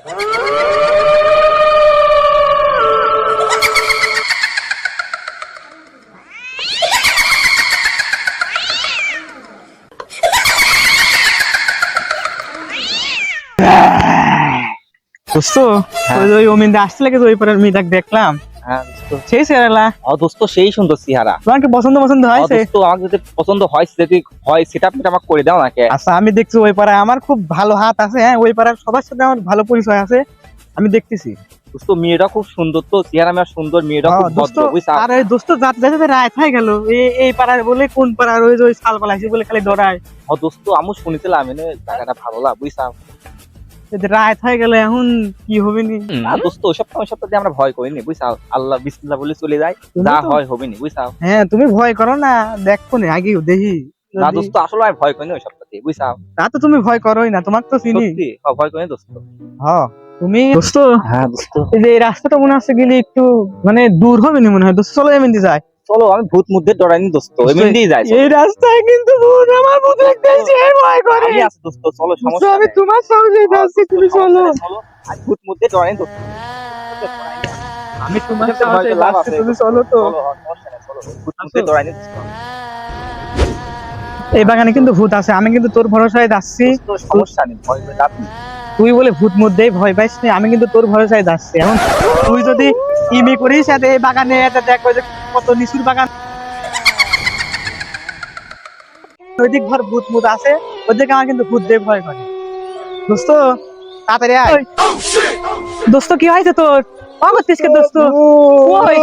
দোস্ত ওই যে ওই অমিন্দে আসতে লাগে ওই পরের মেয়েটাকে দেখলাম হ্যাঁ দোস্ত সেই দোস্ত সেই সুন্দর চেহারা। তোমার পছন্দ পছন্দ ও দোস্ত আমাকে যদি পছন্দ হয় যদি হয় সেটা আপনি আমাকে করে দাও নাকি আচ্ছা আমি দেখছি ওই পাড়ায়। আমার খুব ভালো হাত আছে হ্যাঁ ওই পাড়ার সবার সাথে আমার ভালো পরিচয় আছে। আমি দেখতেছি। দোস্ত মেয়েটা খুব সুন্দর তো চেহারা মেয়ের সুন্দর মেয়েটা হ্যাঁ, খুব দোস্ত আর দোস্ত যাতে রাত হয়ে গেল। এই পাড়ার বলে কোন পাড়ার ওই যে ওই শাল পালাইছে বলে খালি ডরায় ও দোস্ত আমি শুনেছিলাম এনে জায়গাটা ভালো যদি রাত হয়ে গেলে এখন কি হবে নি দোস্ত ওসব ওসব দিয়ে আমরা ভয় করিনি বুঝছা? আল্লাহ বিসমিল্লাহ বলে চলে যায়। যা হয় হবে নি বুঝছা? হ্যাঁ তুমি ভয় করো না দেখো না আগে দেখি। না দোস্ত আসলে আমি ভয় করিনি ওইসব দিয়ে বুঝছা? তা তো তুমি ভয় করোই না তোমার তো চিনি। সত্যি ভয় করিনি দোস্ত। হ্যাঁ তুমি দোস্ত হ্যাঁ দোস্ত। এই রাস্তাটা মনে হচ্ছে গেলে একটু মানে দূর হবে না মনে হয়। দোস্ত চলো এমনি যায় চলো আমি ভূত মুদ্রের ডরাইনি দোস্ত। এমনিতেই যাই এই রাস্তায় কিন্তু ভূত আমার ভূত দেখতে দেখতেছে ভয় করে। আমি আছি দোস্ত চলো সমস্যা আমি। তোমার সঙ্গে যাচ্ছি তুমি চলো। চলো। আমি ভূত মধ্যে ডরাইনি দোস্ত। আমি তোমার সাথে যাচ্ছি তুমি চলো তো। চলো সমস্যা নেই চলো। ভূত মধ্যে ডরাইনি দোস্ত। এই বাগানে কিন্তু ভূত আছে। আমি কিন্তু তোর ভরসায় যাচ্ছি। সমস্যা নেই ভয় তুই বলে ভূত মধ্যেই ভয় পাইস না? আমি কিন্তু তোর ভরসায় যাচ্ছি। এখন তুই যদি ইমি করিস এতে এই বাগানে এটা দেখ যে কত নিচুর বাগান। ওইদিক ঘর ভূত মুত আছে ওদিকে আমার কিন্তু ভূত দিয়ে ভয় করে দোস্ত তাড়াতাড়ি আয়। দোস্ত কি হয়েছে তোর? দোস্ত? কই?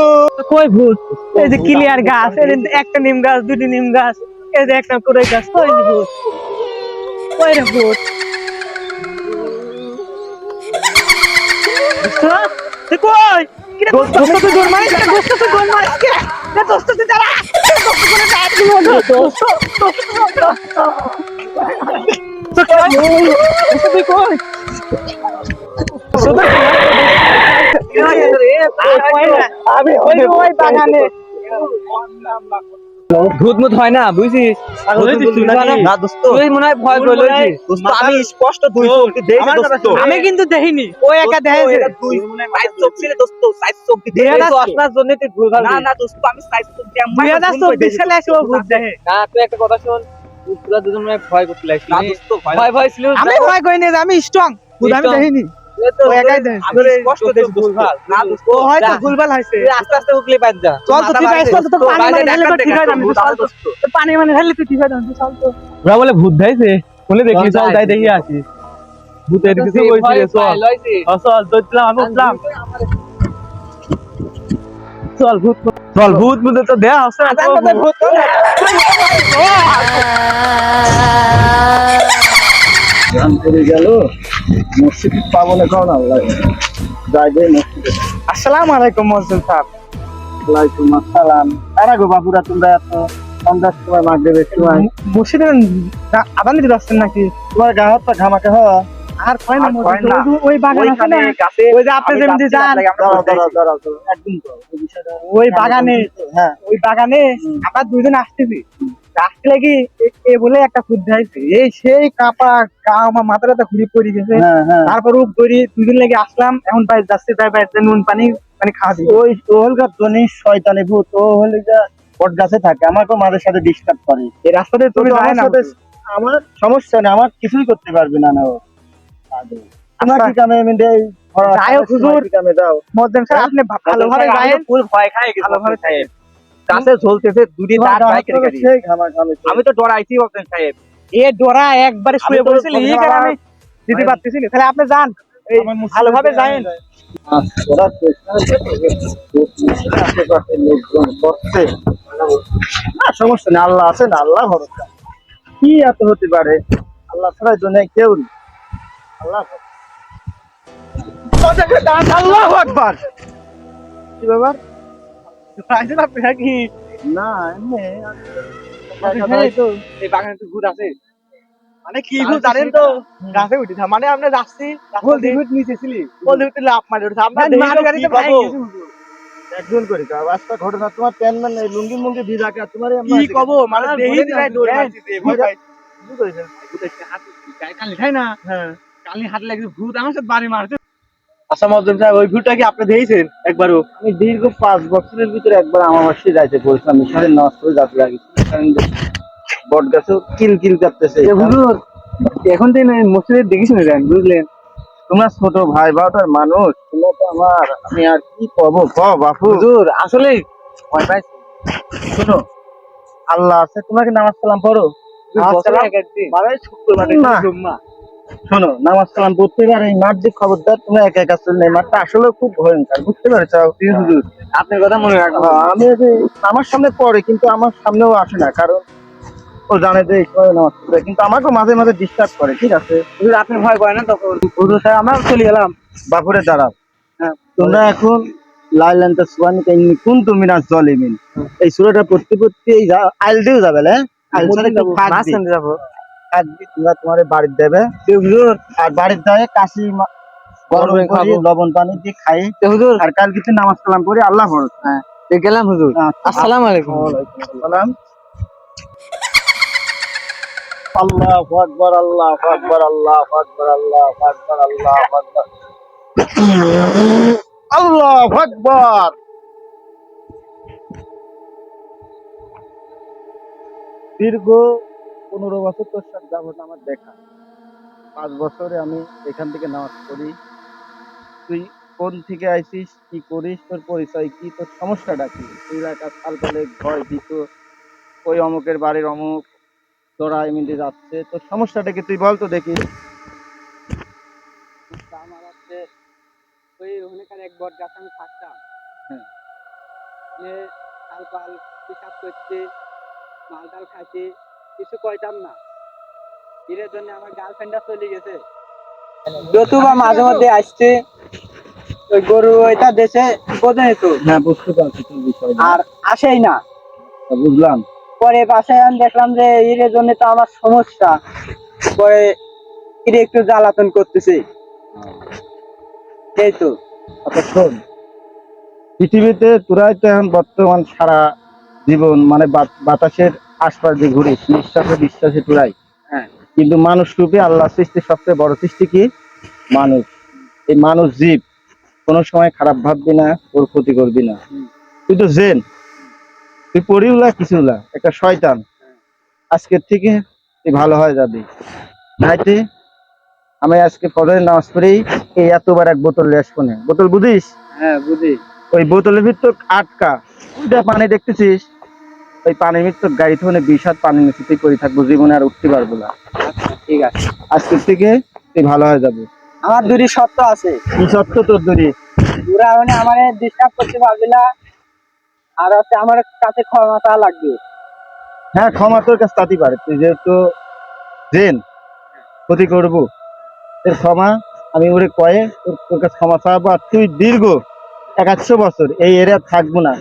কই ভূত? এই যে ক্লিয়ার গাছ একটা নিম গাছ দুটি নিম গাছ। এই যে একটা করে গাছ কই রে ভূত কই রে ভূত তুই কই না আমি ওই ওই বাগানে ভূত মুত হয় না বুঝছিস? না। দোস্ত। তুই মনে হয় ভয় করে আমি স্পষ্ট আমি কিন্তু দেখিনি। ওই একা দেখাইছে। এটা তুই সাইজ চোখ ছিল দোস্ত সাইজ চোখ দিয়ে দুই হাজার চশমার জন্য তুই ভুল না না দোস্ত আমি ও একটা কথা শোন তোরা দুজন ভয় করতে লাগছিস ভয় ভয় ছিল আমি ভয় করি আমি স্ট্রং আমি দেখিনি। বলে ভূত বলে দেখি চল। তাই দেখি। আসি ভূতের কিছু চল। চল তো চল আমি উঠলাম। চল ভূত চল ভূত ভূত তো দেয়া আছে ভূত তো না। গেল। মসজিদ পাবো না আল্লাহ। যাই যাই মসজিদে। আসসালামু আলাইকুম মহসিন সাহেব। ওয়ালাইকুম আসসালাম। তারা গো বাবুরা তোমরা এত সন্ধ্যার সময় মাঠ সময় মসজিদে আদান দিতে যাচ্ছেন নাকি? তোমার গা হাত পা ঘামাকে হ আর কয় না। ওই বাগান আছে না? যে আপনি যেমনি যান। একদম ওই বাগানে। হ্যাঁ। ওই বাগানে আমরা দুইজন আসতেছি। এ- বলে একটা এই সেই কাপা আমার মাথা ব্যথা ঘুরে পড়ে গেছে। হ্যাঁ হ্যাঁ। তারপর ধরি দুদিন লেগে আসলাম এখন বাইরে যাচ্ছে তাই বাইরে নুন পানি মানে খাওয়া ওই ধনী শয়তানি ভূত ও হলে বট গাছে থাকে আমাকে মাঝে সাথে ডিস্টার্ব করে। এই রাস্তাতে তুমি যায় আমার না আমার সমস্যা নেই আমার কিছুই করতে পারবে না না ও। তোমার কি কামে আমি দেই? যাই হুজুর। কামে দাও স্যার আপনি ভালোভাবে যায়েন ফুল ভয় খাই ভালোভাবে সাহেব কাছে ঝলতেছে দুটি দাঁত তোমার বাইকের গাড়ি। আমি তো ডরাইছি বলতেন সাহেব এ ডোরা একবারে শুয়ে পড়েছিল এই কারণে দিতে পারতেছি না। তাহলে আপনি যান ভালোভাবে করছে। না সমস্যা নেই আল্লাহ আছে না আল্লাহ ভরসা। কি এত হতে পারে? আল্লাহ ছাড়া দুনিয়ায় কেউ নেই। আল্লাহ। আল্লাহু আকবার! কি ব্যাপার? আইছেন আপনি নাকি না এমনি এই বাগানে তো ভূত আছে। মানে কি ভূত জানেন তো গাছে উঠি মানে আমরা যাচ্ছি লাভ মারি উঠছে। আমরা না, গাড়িতে ভাই। একজন করে আজটা ঘটনা তোমার প্যান ম্যান এই লুঙ্গি মুঙ্গি ভিজাকে তোমার কি কব? মানে দিলাই দৌড় ভয় পাই কি ভূতের হাত কালি খাই না হ্যাঁ কালি হাত লাগছে ভূত আমার সাথে বাড়ি মারছে মজুম সাহেব ওই ভিউটা কি আপনি একবারও? আমি দীর্ঘ পাঁচ বছরের ভিতরে একবার আমার বাসায় যাইতে বলছিলাম মিশনের নামাজ পড়ে যাতে লাগে বট গাছেও কিল কিল হুজুর এখন মসজিদে দেখিস না বুঝলেন? তোমরা ছোট ভাই বাটার মানুষ তোমরা তো আমার আমি আর কি কব ক বাপু? হুজুর আসলে ভয় শোনো আল্লাহ আছে তোমাকে নামাজ কালাম পড়ো। শুক্রবারে জুম্মা। শোনো নামাজ কালাম পড়তে পারে এই মাঠ যে খবরদার তুমি একা একা চললে এই মাঠটা আসলে খুব ভয়ঙ্কর বুঝতে পারছ? হুজুর আপনার কথা মনে রাখব হ্যাঁ, আমি যে আমার সামনে পড়ে কিন্তু আমার সামনেও আসে না কারণ ও জানে যে নামাজ পড়বে কিন্তু আমাকেও মাঝে মাঝে ডিস্টার্ব করে ঠিক আছে? হুজুর আপনি ভয় করেন না তখন হুজুর সাহেব আমরা চলে গেলাম। বাপুরে দাঁড়াও। হ্যাঁ। তোমরা এখন লাইলান্তা সুবানিকা ইন্নি কুনতুম মিনাজ জালিমিন। এই সূরাটা পড়তে পড়তে এই আইল দিও যাবে আইল ছাড়া দি, তোমরা তোমার বাড়ির দেবে। হুজুর। আর বাড়ির দেবে কাশি মা- গরম করে করে খাব। লবণ পানি দিয়ে খাই। হুজুর। আর কাল কিছু নামাজ কালাম পড়ে আল্লাহ ভরসা। হ্যাঁ গেলাম হুজুর। আলাইকুম। সালাম আল্লাহু আকবার আল্লাহু আকবার আল্লাহু আকবার আল্লাহু আকবার আল্লাহু আকবার। আল্লাহু আকবার। দীর্ঘ পনেরো বছর তোর যাবত আমার দেখা। পাঁচ বছরে আমি এখান থেকে নামাজ পড়ি। তুই কোন থেকে আইছিস কি করিস তোর পরিচয় কি তোর সমস্যাটা কি? তুই এলাকা সালপালে ভয় দিত। ওই অমুকের বাড়ির অমুক তোরা এমনি যাচ্ছে। তোর সমস্যাটা কি তুই বল তো দেখি। আমার হচ্ছে ওই ওখানকার এক বট গাছ আমি থাকতাম। হ্যাঁ। যে পাল পাল পেশাব করতে মাল টাল খাইতে কিছু কইতাম না। এর জন্য আমার গার্লফ্রেন্ডটা চলে গেছে। যতুবা মাঝে মধ্যে আসছে ওই গরু ওইটা দেশে বোঝে তো? হ্যাঁ বুঝতে পারছি তোর বিষয়টা। আর আসেই না। বুঝলাম। পরে আমি দেখলাম যে এর জন্য তো আমার সমস্যা। পরে এর একটু জ্বালাতন করতেছে। এই তো। আচ্ছা শোন। পৃথিবীতে তোরাই তো এখন বর্তমান সারা জীবন মানে বাত- বাতাসের আশপাশ দিয়ে ঘুরিস নিঃশ্বাসে বিশ্বাসে তোরাই হ্যাঁ। কিন্তু মানুষ রূপে আল্লাহ সৃষ্টির সবচেয়ে বড় সৃষ্টি কি? মানুষ। এই মানুষ জীব। কোনো সময় খারাপ ভাববি না ওর ক্ষতি করবি না। তুই তো জেন। তুই পড়িউলা কিছুলা। একটা শয়তান। আজকের থেকে তুই ভালো হয়ে যাবি। নাইতে আমি আজকে ফজরের নামাজ পড়েই এই এতবার এক বোতল লেস কোনে বোতল বুঝিস? হ্যাঁ বুঝি। ওই বোতলের ভিতর আটকা। পানি দেখতেছিস? ওই পানির ভিতর গাড়ি থেকে বিশ হাত পানি নিচে তুই করে থাকব জীবনে আর উঠতে পারব না। আচ্ছা ঠিক আছে। আজকের থেকে তুই ভালো হয়ে যাবে। আমার দুটি সত্য আছে। কি সত্য তোর দরি মানে আমার ডিস্টার্ব করতে পারবি না আর হচ্ছে আমার কাছে ক্ষমা লাগবে। হ্যাঁ ক্ষমা তোর কাছে তাতেই পারে। তুই যেহেতু জেন ক্ষতি করব। তোর ক্ষমা আমি ওরে কয়ে তোর কাছে ক্ষমা চাওয়াবো আর তুই দীর্ঘ একশো বছর এই এরিয়া থাকব না।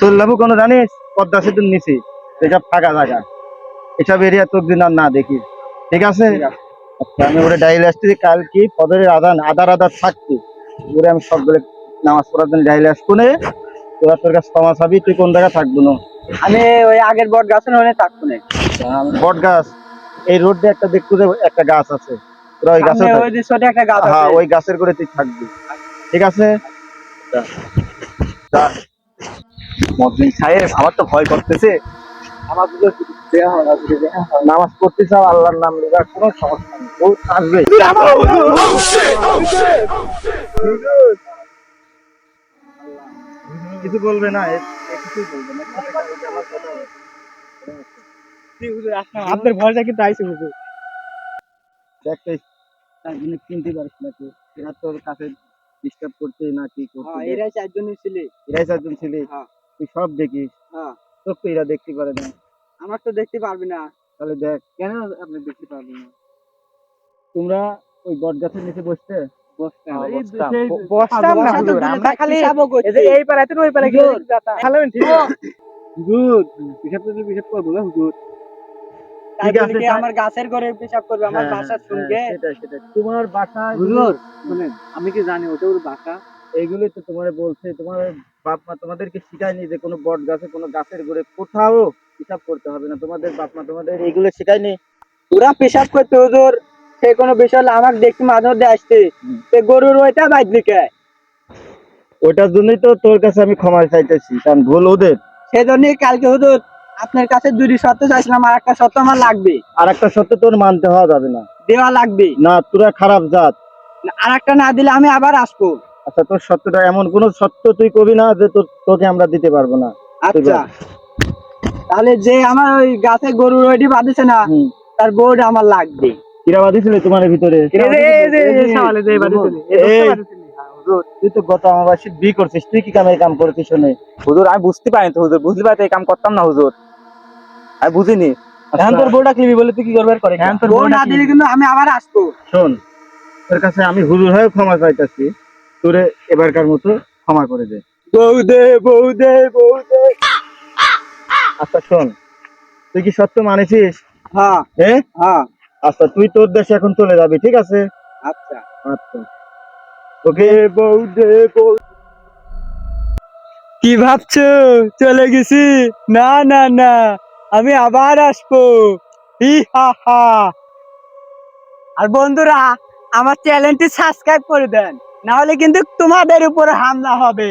তোর লাভু কোনো জানিস? পদ্মা সেতুর নিচে যেসব ফাঁকা জায়গা। এসব এরিয়া তোর দিন আর না দেখি। ঠিক আছে? আচ্ছা আমি ওরে ডাইল আসছি কাল কি ফদরের আদান আদার আদার থাকতি। ওরে আমি সবগুলো নামাজ পড়ার জন্য ডাইল আসব নে। তোরা তোর কাছে ক্ষমা চাবি তুই কোন জায়গায় থাকব না? আমি ওই আগের বট গাছের ওখানে থাকব না। বট গাছ এই রোড দিয়ে একটা দেখতে যাব একটা গাছ আছে। তোরা ওই গাছে যে ছোট একটা গাছ হ্যাঁ ওই গাছের করে তুই থাকবি। ঠিক আছে? যা। সাহেব আমার তো ভয় করতেছে। নামাজ পড়তে চাও আল্লাহর নাম নেবার কোনো সমস্যা নেই। ও আসবে কিছু বলবে না কিছুই বলবে। আপনার ভরসা কিন্তু আইসে হুজুর। না এরা তোর কাছে ডিস্টার্ব করতে না কি করতে হ্যাঁ এরাই চারজনই ছিলে। এরাই চারজন ছিলি। হ্যাঁ। তুই সব দেখিস। হ্যাঁ। তোর তো এরা দেখতে পারে না। আমার তো দেখতে পারবি না। তাহলে দেখ কেন আপনি দেখতে পারবেন না? তোমরা ওই বট গাছের নিচে বসতে? বসতাম এই বসতাম। সেই না। হুজুর আমরা খালি এই পাড়াতে ওই পাড়া গিয়ে হুজুর। ঠিক হুজুর তো করব না হুজুর। আমার গাছের ঘরে পেশাব করবে আমার হ্যাঁ, বাসার হ্যাঁ, সঙ্গে? তোমার হুজুর। শুনেন আমি কি জানি ওটা ওর বাসা? এইগুলোই তো তোমার বলছে তোমার বাপ মা তোমাদেরকে শিখায়নি যে কোনো বট গাছে কোনো গাছের গোড়ে কোথাও হিসাব করতে হবে না তোমাদের বাপ মা তোমাদের এইগুলো শিখায়নি। পুরা পেশাব করতে হুজুর সে কোনো বিষয় হলে আমাকে দেখতে মাঝে মধ্যে আসতে। সে গরুর ওইটা বাইর লিখে ওটার জন্যই তো তোর কাছে আমি ক্ষমা চাইতেছি কারণ ভুল ওদের। সেজন্যই কালকে হুজুর আপনার কাছে দুটি সত্য চাইছিলাম আর একটা সত্য আমার লাগবে। আর একটা সত্য তোর মানতে হওয়া যাবে না। দেওয়া লাগবে। না তোরা খারাপ জাত। আর একটা না দিলে আমি আবার আসব। আচ্ছা তোর সত্যটা এমন কোন সত্য তুই কবি না যে তোর তোকে আমরা দিতে পারব না আচ্ছা তাহলে যে আমার ওই গাছে গরু ওইটি বাঁধিছে না তার গরুটা আমার লাগবে কিরা তোমার ভিতরে। তুই তো গত আমাবাসী বি করছিস তুই কি কামে কাম করছিস শোনে হুজুর আমি বুঝতে তো হুজুর বুঝতে পারতে এই কাম করতাম না হুজুর আমি বুঝিনি এখন তোর বউটা বলে তুই কি করবে আর করে না দিলে কিন্তু আমি আবার আসব শোন তোর কাছে আমি হুজুর হয়ে ক্ষমা চাইতেছি তোরে এবারকার মতো ক্ষমা করে দে। বৌদে বৌদে বৌদে আচ্ছা শোন তুই কি সত্য মানেছিস? হ্যাঁ। হ্যাঁ হ্যাঁ। আচ্ছা তুই তোর দেশে এখন চলে যাবি ঠিক আছে? আচ্ছা। আচ্ছা। ওকে বৌদে বৌ কি ভাবছ? চলে গেছি? না না না। আমি আবার আসব। হি হা হা। আর বন্ধুরা আমার চ্যানেলটি সাবস্ক্রাইব করে দেন। না হলে কিন্তু তোমাদের উপর হামলা হবে।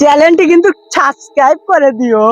চ্যানেলটি কিন্তু সাবস্ক্রাইব করে দিও।